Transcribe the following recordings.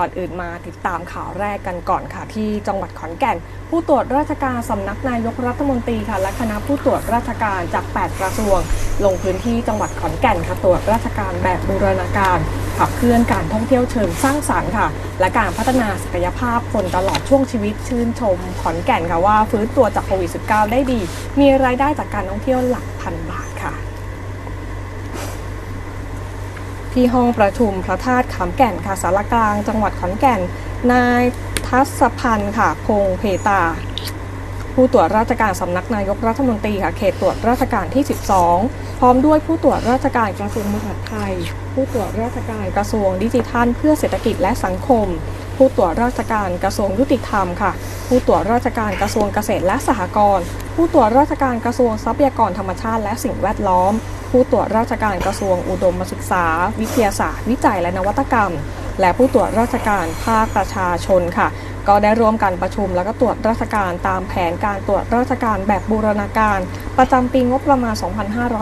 ่อนอื่นมาติดตามข่าวแรกกันก่อนค่ะ ที่จังหวัดขอนแก่น ผู้ตรวจราชการสำนักนายกรัฐมนตรีค่ะ และคณะผู้ตรวจราชการจาก 8 กระทรวง ลงพื้นที่จังหวัดขอนแก่นค่ะตรวจราชการแบบบูรณาการขับเคลื่อนการท่องเที่ยวเชิงสร้างสรรค์ค่ะ และการพัฒนาศักยภาพคนตลอดช่วงชีวิตชื่นชมขอนแก่นค่ะว่าฟื้นตัวจากโควิด -19 ได้ดี มีรายได้จากการท่องเที่ยวหลักพันบาทค่ะ ที่ห้องประชุมพระธาตุขามแก่นค่ะสารกลาง จังหวัดขอนแก่น นายทัศพันธ์ค่ะพงเพตา ผู้ตรวจราชการสำนักนายกรัฐมนตรีค่ะเขตตรวจราชการที่ 12 พร้อมด้วยผู้ตรวจราชการกระทรวงมหาดไทย ผู้ตรวจราชการกระทรวงดิจิทัล เพื่อเศรษฐกิจและสังคม ผู้ตรวจราชการกระทรวงยุติธรรมค่ะ ผู้ตรวจราชการกระทรวงเกษตรและสหกรณ์ผู้ตรวจราชการกระทรวงทรัพยากรธรรมชาติและสิ่งแวดล้อม ผู้ตรวจราชการกระทรวงอุดมศึกษา วิทยาศาสตร์ วิจัยและนวัตกรรม และผู้ตรวจราชการภาคประชาชนค่ะ ก็ได้ร่วมกันประชุมแล้วก็ตรวจราชการตามแผนการตรวจราชการแบบบูรณาการ ประจำปีงบประมาณ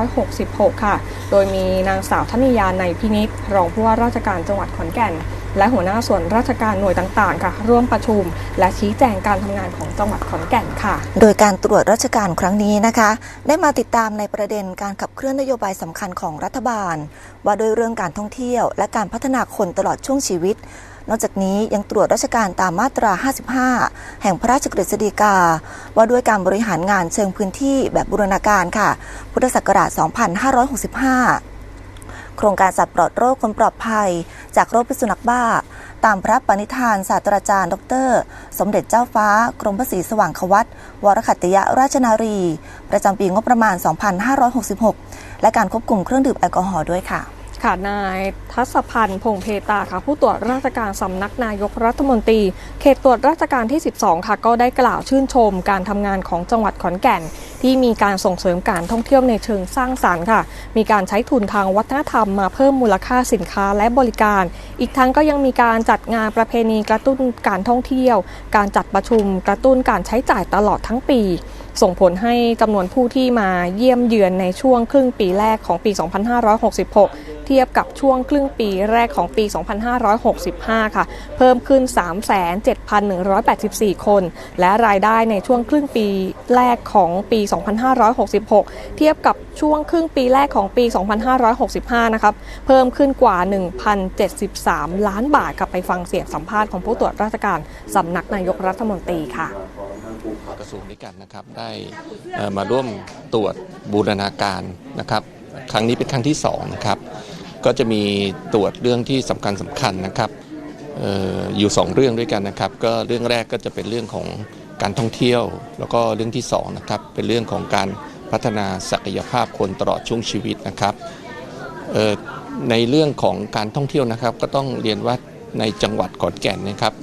2566 ค่ะ โดยมีนางสาวธนิยาในพินิษรองผู้ว่าราชการจังหวัดขอนแก่น และหัวหน้าส่วนราชการหน่วยต่างๆ ค่ะ ร่วมประชุม และชี้แจงการทำงานของจังหวัดขอนแก่นค่ะ โดยการตรวจราชการครั้งนี้นะคะ ได้มาติดตามในประเด็นการขับเคลื่อนนโยบายสำคัญของรัฐบาล ว่าโดยเรื่องการท่องเที่ยว และการพัฒนาคนตลอดช่วงชีวิต นอกจากนี้ยังตรวจราชการตามมาตรา 55 แห่งพระราชกฤษฎีกา ว่าด้วยการบริหารงานเชิงพื้นที่แบบบูรณาการค่ะ พุทธศักราช 2565 โครงการสัตว์ปลอดโรคคนปลอดภัย จากโรคพิษสุนัขบ้า ตามพระปณิธานศาสตราจารย์ ดร สมเด็จเจ้าฟ้ากรมพระศรีสว่างควัตวรขัตติยราชนารี ประจำปีงบประมาณ 2566 และการควบคุมเครื่องดื่มแอลกอฮอล์ด้วยค่ะค่ะนายทัศพันธ์พงเพตาค่ะผู้ตรวจราชการสำนักนายกรัฐมนตรี เขตตรวจราชการที่ 12 ค่ะก็ได้กล่าวชื่นชมการทำงานของจังหวัดขอนแก่น ที่มีการส่งเสริมการท่องเที่ยวในเชิงสร้างสรรค์ค่ะ มีการใช้ทุนทางวัฒนธรรมมาเพิ่มมูลค่าสินค้าและบริการ อีกทั้งก็ยังมีการจัดงานประเพณีกระตุ้นการท่องเที่ยว การจัดประชุมกระตุ้นการใช้จ่ายตลอดทั้งปี ส่งผลให้จำนวนผู้ที่มาเยี่ยมเยือนในช่วงครึ่งปีแรกของปี 2566 เทียบกับช่วงครึ่งปีแรกของปี 2565 ค่ะ เพิ่มขึ้น 37,184 คน และรายได้ในช่วงครึ่งปีแรกของปี 2566 เทียบกับช่วงครึ่งปีแรกของปี 2565 นะครับ เพิ่มขึ้นกว่า 1,073 ล้านบาทค่ะไปฟังเสียงสัมภาษณ์ของผู้ตรวจราชการสำนักนายกรัฐมนตรีค่ะกระทรวงด้วยกันนะครับได้มาร่วมตรวจบูรณาการนะครับ ครั้งนี้เป็นครั้งที่สองนะครับ ก็จะมีตรวจเรื่องที่สำคัญสำคัญนะครับอออยู่สองเรื่องด้วยกันนะครับ ก็เรื่องแรกก็จะเป็นเรื่องของการท่องเที่ยว แล้วก็เรื่องที่สองนะครับเป็นเรื่องของการพัฒนาศักยภาพคนตลอดช่วงชีวิตนะครับในเรื่องของการท่องเที่ยวนะครับ ก็ต้องเรียนว่าในจังหวัดขอนแก่นนะครับ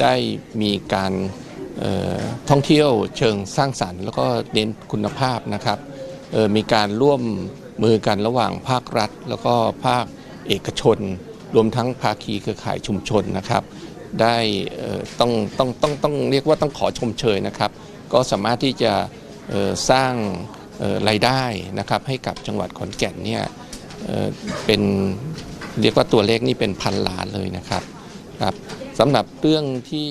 ได้มีการท่องเที่ยวเชิงสร้างสรรค์ แล้วก็เน้นคุณภาพนะครับมีการร่วม มือกันระหว่างภาครัฐ แล้วก็ภาคเอกชน รวมทั้งภาคีเครือข่ายชุมชนนะครับ ได้ต้องต้องต้องต้องเรียกว่าต้องขอชมเชยนะครับ ก็สามารถที่จะสร้างรายได้นะครับให้กับจังหวัดขอนแก่นเนี่ยเอ่อเป็นเรียกว่าตัวเลขนี่เป็นพันล้านเลยนะครับครับสำหรับเรื่องที่